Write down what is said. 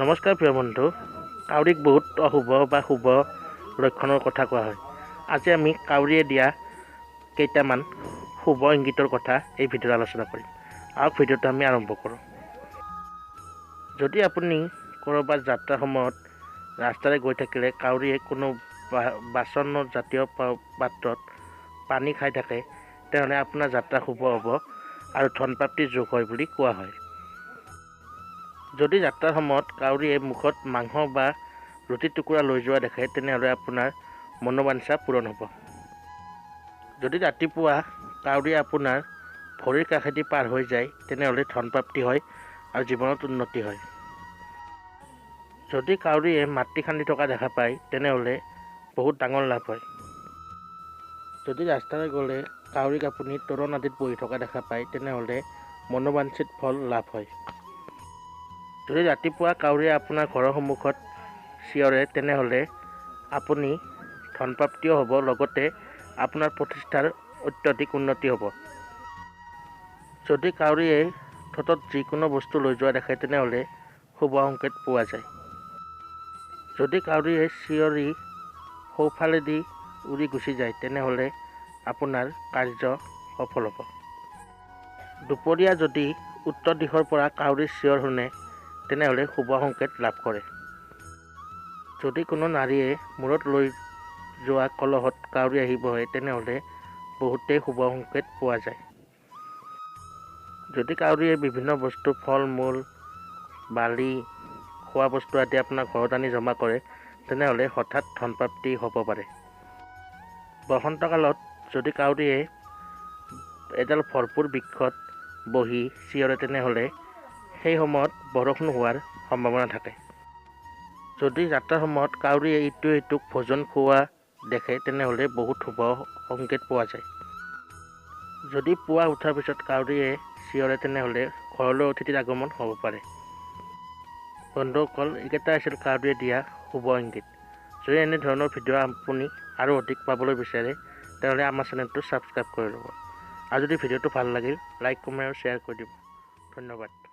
নমস্কাৰ প্ৰিয় বন্ধু কাউৰীক বহুত অশুভ বা শুভ লক্ষণৰ কথা কোৱা হয়। আজি আমি কাউৰীয়ে দিয়া কেইটামান শুভ ইংগিতৰ কথা এই ভিডিঅ'ত আলোচনা কৰিম। আৰু ভিডিঅ'টো আমি আৰম্ভ কৰোঁ। যদি আপুনি ক'ৰবাত যাত্ৰাৰ সময়ত ৰাস্তাৰে গৈ থাকিলে কাউৰীয়ে কোনো বা- বাচন জাতীয় পাত্ৰত পানী খাই থাকে তেনেহ'লে আপোনাৰ যাত্ৰা শুভ হ'ব আৰু ধনপ্ৰাপ্তিৰ যোগ হয় বুলি কোৱা হয়। যদি যাত্ৰাৰ সময়ত কাউৰীয়ে মুখত মাংস বা ৰুটিৰ টুকুৰা লৈ যোৱা দেখে তেনেহ'লে আপোনাৰ মনোবাঞ্ছা পূৰণ হ'ব। যদি ৰাতিপুৱা কাউৰীয়ে আপোনাৰ ভৰিৰ কাষেদি পাৰ হৈ যায় তেনেহ'লে ধনপ্ৰাপ্তি হয় আৰু জীৱনত উন্নতি হয়। যদি কাউৰীয়ে মাটি খান্দি থকা দেখা পায় তেনেহ'লে বহুত ডাঙৰ লাভ হয়। যদি ৰাস্তাৰে গ'লে কাউৰীক আপুনি তৰুণ আদিত বহি থকা দেখা পায় তেনেহ'লে মনোবাঞ্ছিত ফল লাভ হয়। যদি ৰাতিপুৱা কাউৰীয়ে আপোনাৰ ঘৰৰ সন্মুখত চিঞৰে তেনেহ'লে আপুনি ধনপ্ৰাপ্তিও হ'ব লগতে আপোনাৰ প্ৰতিষ্ঠাৰ অত্যধিক উন্নতি হ'ব। যদি কাউৰীয়ে ঠোঁটত যিকোনো বস্তু লৈ যোৱা দেখে তেনেহ'লে শুভ সংকেত পোৱা যায়। যদি কাউৰীয়ে চিঞৰি সোঁফালেদি উৰি গুচি যায় তেনেহ'লে আপোনাৰ কাৰ্য সফল হ'ব। দুপৰীয়া যদি উত্তৰ দিশৰ পৰা কাউৰীৰ চিঞৰ শুনে তেনেহ'লে শুভ সংকেত লাভ কৰে। যদি কোনো নাৰীয়ে মূৰত লৈ যোৱা কলহত কাউৰী আহি বহে তেনেহ'লে বহুতেই শুভ সংকেত পোৱা যায়। যদি কাউৰীয়ে বিভিন্ন বস্তু ফল মূল বালি খোৱা বস্তু আদি আপোনাৰ ঘৰত আনি জমা কৰে তেনেহ'লে হঠাৎ ধনপ্ৰাপ্তি হ'ব পাৰে। বসন্তকালত যদি কাউৰীয়ে এডাল ভৰপূৰ বৃক্ষত বহি চিঞৰে তেনেহ'লে সেই সময়ত বৰষুণ হোৱাৰ সম্ভাৱনা থাকে। যদি যাত্ৰাৰ সময়ত কাউৰীয়ে ইটোৱে ইটোক ভোজন খোৱা দেখে তেনেহ'লে বহুত শুভ সংকেত পোৱা যায়। যদি পুৱা উঠাৰ পিছত কাউৰীয়ে চিঞৰে তেনেহ'লে ঘৰলৈ অতিথিৰ আগমন হ'ব পাৰে। বন্ধুসকল এইকেইটা আছিল কাউৰীয়ে দিয়া শুভ ইংগিত যদি এনেধৰণৰ ভিডিঅ' আপুনি আৰু অধিক পাবলৈ বিচাৰে তেনেহ'লে আমাৰ চেনেলটো ছাবস্ক্ৰাইব কৰি ল'ব। আৰু যদি ভিডিঅ'টো ভাল লাগিল লাইক কমেণ্ট আৰু শ্বেয়াৰ কৰি দিব। ধন্যবাদ।